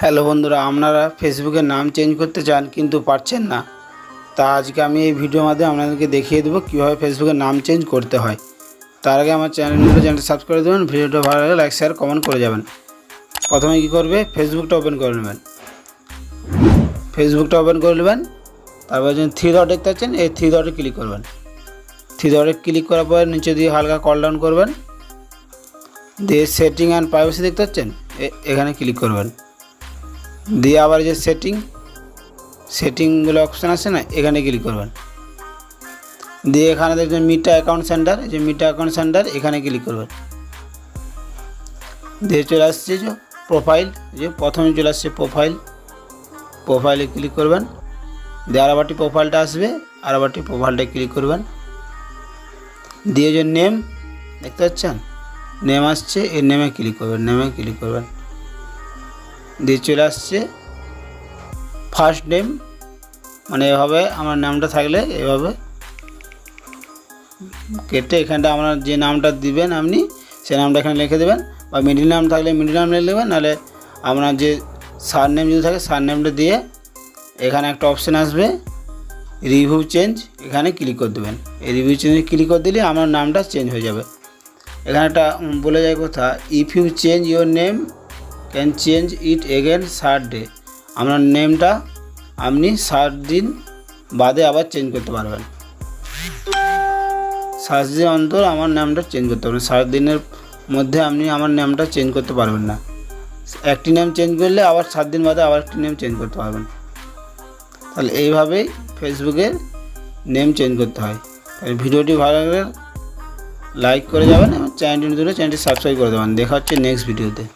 Hello বন্ধুরা, আপনারা ফেসবুকের নাম চেঞ্জ করতে চান কিন্তু পারছেন না, তা আজকে আমি এই ভিডিওর মাধ্যমে আপনাদেরকে দেখিয়ে দেবো কীভাবে ফেসবুকের নাম চেঞ্জ করতে হয়। তার আগে আমার চ্যানেলটা চ্যানেলটা সাবস্ক্রাইব করে দেবেন ভিডিওটা ভালো লাগলে লাইক শেয়ার কমেন্ট করে যাবেন। প্রথমে কী করবে? ফেসবুকটা ওপেন করে নেবেন। ফেসবুকটা ওপেন করে নেবেন, তারপর যখন থ্রি ডট দেখতে পাচ্ছেন, এই থ্রি ডটে ক্লিক করবেন। থ্রি ডটে ক্লিক করার পর নিচে দিয়ে হালকা কল ডাউন করবেন। দিয়ে সেটিং অ্যান্ড প্রাইভেসি দেখতে পাচ্ছেন এখানে ক্লিক করবেন। দিয়ে আবার যে সেটিং সেটিংগুলো অপশান আছে না, এখানে ক্লিক করবেন। দিয়ে এখানে দেখবেন মিটা অ্যাকাউন্ট সেন্টার যে মিটা অ্যাকাউন্ট সেন্টার এখানে ক্লিক করবেন। দিয়ে চলে আসছে যে প্রোফাইল যে প্রথমে চলে আসছে প্রোফাইল প্রোফাইলে ক্লিক করবেন। দিয়ে আর আবারটি প্রোফাইলটা আসবে আর আবারটি প্রোফাইলটায় ক্লিক করবেন। দিয়ে যে নেম দেখতে পাচ্ছেন? নেম আসছে, এই নেমে ক্লিক করবেন নেমে ক্লিক করবেন। দিয়ে চলে আসছে। ফার্স্ট নেম মানে এভাবে আমার নামটা থাকলে এভাবে কেটে এখানটা আপনার যে নামটা দিবেন আপনি, সে নামটা এখানে লিখে দেবেন। বা মিডিল নাম থাকলে মিডিল নাম লিখে দেবেন, নাহলে আপনার যে সার নেম যদি থাকে সার নেমটা দিয়ে এখানে একটা অপশান আসবে রিভিউ চেঞ্জ এখানে ক্লিক করে দেবেন। এই রিভিউ চেঞ্জে ক্লিক করে দিলে আমার নামটা চেঞ্জ হয়ে যাবে। এখানে একটা বলে যায় কথা if you change your name can change it again ষাট ডে আপনার নেমটা আপনি ষাট দিন বাদে আবার চেঞ্জ করতে পারবেন। ষাট দিন অন্তর আমার নামটা চেঞ্জ করতে পারবেন। ষাট দিনের মধ্যে আপনি আমার নামটা চেঞ্জ করতে পারবেন না। একটি নেম চেঞ্জ করলে আবার সাত দিন বাদে আবার একটি নেম চেঞ্জ করতে পারবেন। তাহলে এইভাবেই ফেসবুকের নেম চেঞ্জ করতে হয়। তাহলে ভিডিওটি ভালো লাগলে লাইক করে যাবেন এবং চ্যানেলটি নতুন চ্যানেলটি সাবস্ক্রাইব করে দেবেন। দেখা হচ্ছে নেক্সট ভিডিওতে